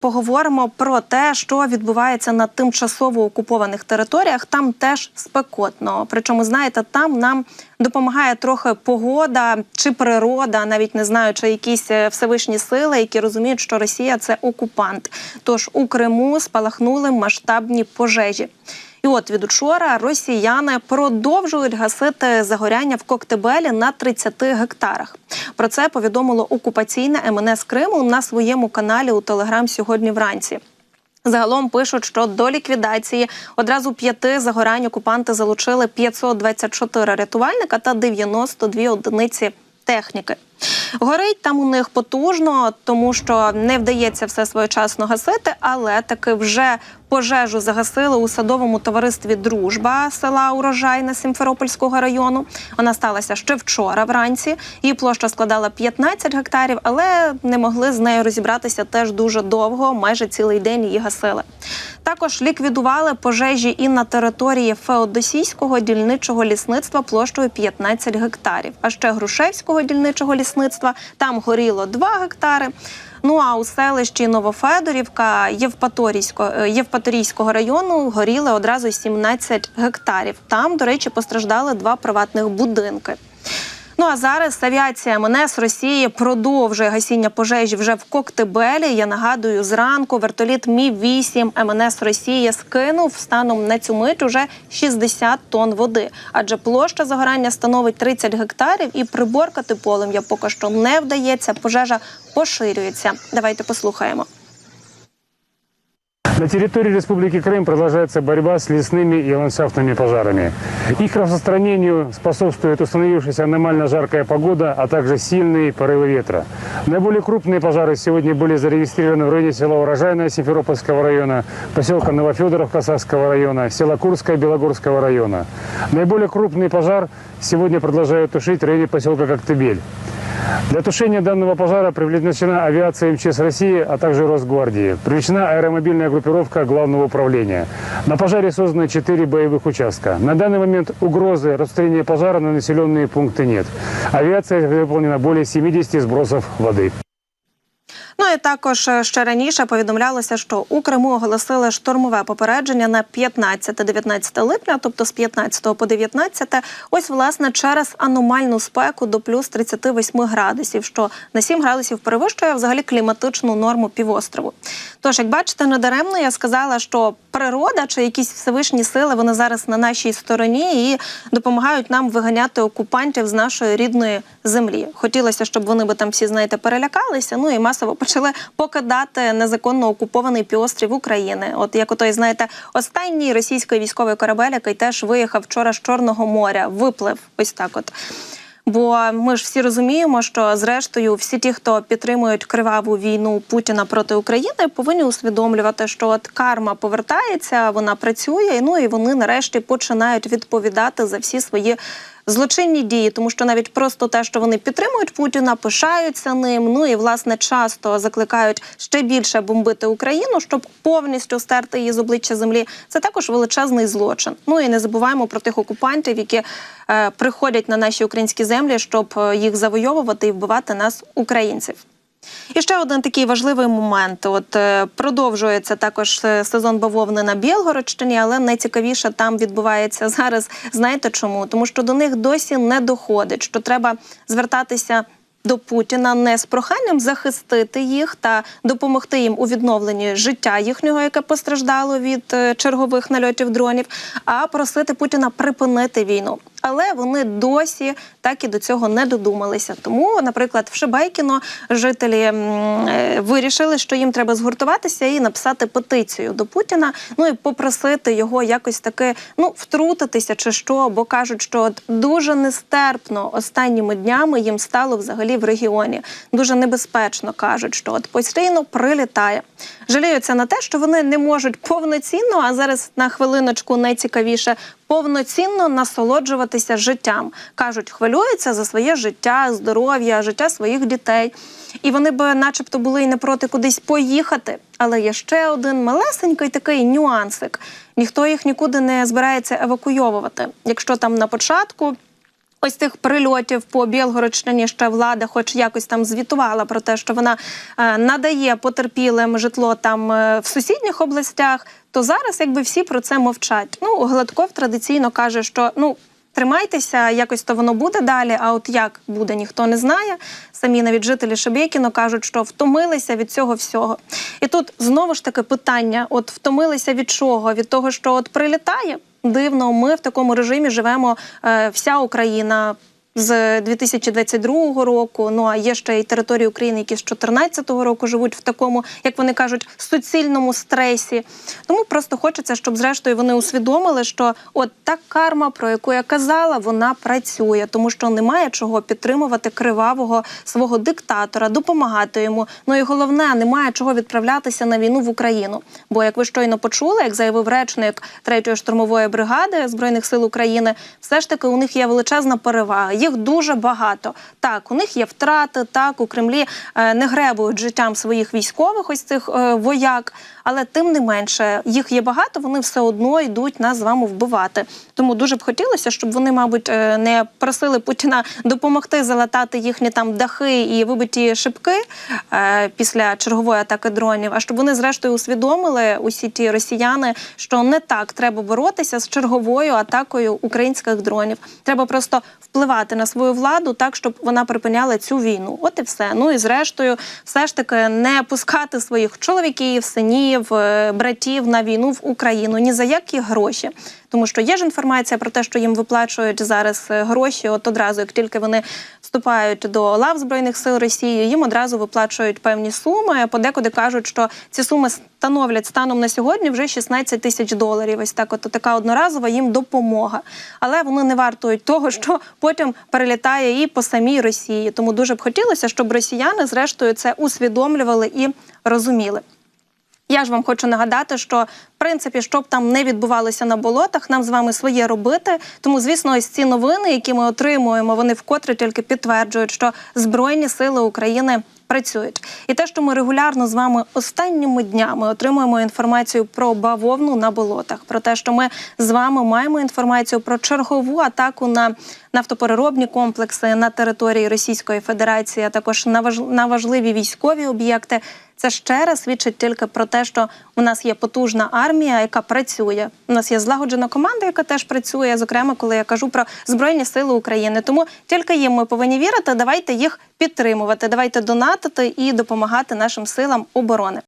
Поговоримо про те, що відбувається на тимчасово окупованих територіях. Там теж спекотно. Причому, знаєте, там нам допомагає трохи погода чи природа, навіть не знаю, чи якісь е, всевишні сили, які розуміють, що Росія це окупант. Тож у Криму спалахнули масштабні пожежі. І от від учора росіяни продовжують гасити загоряння в Коктебелі на 30 гектарах. Про це повідомило окупаційне МНС Криму на своєму каналі у Телеграм сьогодні вранці. Загалом пишуть, що до ліквідації одразу п'яти загорань окупанти залучили 524 рятувальника та 92 одиниці техніки. Горить там у них потужно, тому що не вдається все своєчасно гасити, але таки вже пожежу загасили у садовому товаристві Дружба села Урожайна Сімферопольського району. Вона сталася ще вчора вранці. Її площа складала 15 гектарів, але не могли з нею розібратися теж дуже довго, майже цілий день її гасили. Також ліквідували пожежі і на території Феодосійського дільничого лісництва площею 15 гектарів. А ще Грушевського дільничого лісництва там горіло 2 гектари. Ну а у селищі Новофедорівка Євпаторійського, е, Євпаторійського району горіли одразу 17 гектарів. Там, до речі, постраждали два приватних будинки. Ну а зараз авіація МНС Росії продовжує гасіння пожежі вже в Коктебелі. Я нагадую, зранку вертоліт Мі 8 МНС Росії скинув станом на цю мить уже 60 тонн води, адже площа загорання становить 30 гектарів, і приборкати полум'я поки що не вдається. Пожежа поширюється. Давайте послухаємо. На территории Республики Крым продолжается борьба с лесными и ландшафтными пожарами. Их распространению способствует установившаяся аномально жаркая погода, а также сильные порывы ветра. Наиболее крупные пожары сегодня были зарегистрированы в районе села Урожайное Симферопольского района, поселка Новофедоровка Сасского района, села Курская Белогорского района. Наиболее крупный пожар сегодня продолжают тушить в районе поселка Коктебель. Для тушения данного пожара привлечена авиация МЧС России, а также Росгвардии. Привлечена аэромобильная группировка Главного управления. На пожаре созданы 4 боевых участка. На данный момент угрозы распространения пожара на населенные пункты нет. Авиация выполнена более 70 сбросов воды. Ну і також е, ще раніше повідомлялося, що у Криму оголосили штурмове попередження на 15-19 липня, тобто з 15 по 19, ось власне через аномальну спеку до плюс 38 градусів, що на 7 градусів перевищує взагалі кліматичну норму півострову. Тож, як бачите, недаремно я сказала, що природа чи якісь всевишні сили вони зараз на нашій стороні і допомагають нам виганяти окупантів з нашої рідної землі. Хотілося, щоб вони би там всі знаєте перелякалися. Ну і масово почали покидати незаконно окупований півострів України. От як отой, знаєте, останній російський військовий корабель, який теж виїхав вчора з Чорного моря, виплив ось так. От. Бо ми ж всі розуміємо, що зрештою всі ті, хто підтримують криваву війну Путіна проти України, повинні усвідомлювати, що от карма повертається, вона працює, ну і вони нарешті починають відповідати за всі свої. Злочинні дії, тому що навіть просто те, що вони підтримують Путіна, пишаються ним. Ну і власне часто закликають ще більше бомбити Україну, щоб повністю стерти її з обличчя землі. Це також величезний злочин. Ну і не забуваємо про тих окупантів, які е, приходять на наші українські землі, щоб е, їх завойовувати і вбивати нас, українців. І ще один такий важливий момент. От е, продовжується також е, сезон бавовни на Білгородщині, але найцікавіше там відбувається зараз. Знаєте чому? Тому що до них досі не доходить, що треба звертатися. До Путіна не з проханням захистити їх та допомогти їм у відновленні життя їхнього, яке постраждало від е, чергових нальотів дронів, а просити Путіна припинити війну. Але вони досі так і до цього не додумалися. Тому, наприклад, в Шебекіно жителі е, вирішили, що їм треба згуртуватися і написати петицію до Путіна. Ну і попросити його якось таки ну втрутитися чи що, бо кажуть, що от дуже нестерпно останніми днями їм стало взагалі в регіоні. Дуже небезпечно кажуть, що от постійно прилітає. Жаліються на те, що вони не можуть повноцінно, а зараз на хвилиночку найцікавіше повноцінно насолоджуватися життям. кажуть, хвилюються за своє життя, здоров'я, життя своїх дітей. І вони би, начебто, були і не проти кудись поїхати. Але є ще один малесенький такий нюансик: ніхто їх нікуди не збирається евакуйовувати. Якщо там на початку. Ось тих прильотів по Білгородщині ще влада, хоч якось там звітувала про те, що вона е, надає потерпілим житло там е, в сусідніх областях. То зараз, якби всі про це мовчать. Ну Гладков традиційно каже, що ну. Тримайтеся, якось то воно буде далі. А от як буде, ніхто не знає. Самі навіть жителі Шебєкіно кажуть, що втомилися від цього всього. І тут знову ж таки питання: от втомилися від чого? Від того, що от прилітає дивно. Ми в такому режимі живемо е, вся Україна. З 2022 року, ну а є ще й території України, які з 2014 року живуть в такому, як вони кажуть, суцільному стресі. Тому просто хочеться, щоб зрештою вони усвідомили, що от та карма, про яку я казала, вона працює, тому що немає чого підтримувати кривавого свого диктатора, допомагати йому. Ну і головне, немає чого відправлятися на війну в Україну. Бо як ви щойно почули, як заявив речник 3-ї штурмової бригади збройних сил України, все ж таки у них є величезна перевага. Їх дуже багато. Так, у них є втрати. Так, у Кремлі е, не гребують життям своїх військових, ось цих е, вояк. Але тим не менше, їх є багато, вони все одно йдуть нас з вами вбивати. Тому дуже б хотілося, щоб вони, мабуть, е, не просили Путіна допомогти залатати їхні там дахи і вибиті шибки після чергової атаки дронів. А щоб вони зрештою усвідомили усі ті росіяни, що не так треба боротися з черговою атакою українських дронів. Треба просто впливати на свою владу так, щоб вона припиняла цю війну. От і все. Ну і зрештою, все ж таки не пускати своїх чоловіків, синів, е, братів на війну в Україну ні за які гроші. Тому що є ж інформація про те, що їм виплачують зараз е, гроші. От одразу, як тільки вони вступають до лав збройних сил Росії, їм одразу виплачують певні суми. Подекуди кажуть, що ці суми становлять станом на сьогодні вже 16 тисяч доларів. Ось так, от така одноразова їм допомога. Але вони не вартують того, що потім перелітає і по самій Росії. Тому дуже б хотілося, щоб росіяни зрештою це усвідомлювали і розуміли. Я ж вам хочу нагадати, що в принципі, щоб там не відбувалося на болотах, нам з вами своє робити. Тому, звісно, ось ці новини, які ми отримуємо, вони вкотре тільки підтверджують, що Збройні сили України працюють. І те, що ми регулярно з вами останніми днями отримуємо інформацію про бавовну на болотах, про те, що ми з вами маємо інформацію про чергову атаку на нафтопереробні комплекси на території Російської Федерації, а також на важ... важливі військові об'єкти. Це ще раз свідчить тільки про те, що у нас є потужна армія, яка працює. У нас є злагоджена команда, яка теж працює. Зокрема, коли я кажу про збройні сили України. Тому тільки їм ми повинні вірити. Давайте їх підтримувати. Давайте донатити і допомагати нашим силам оборони.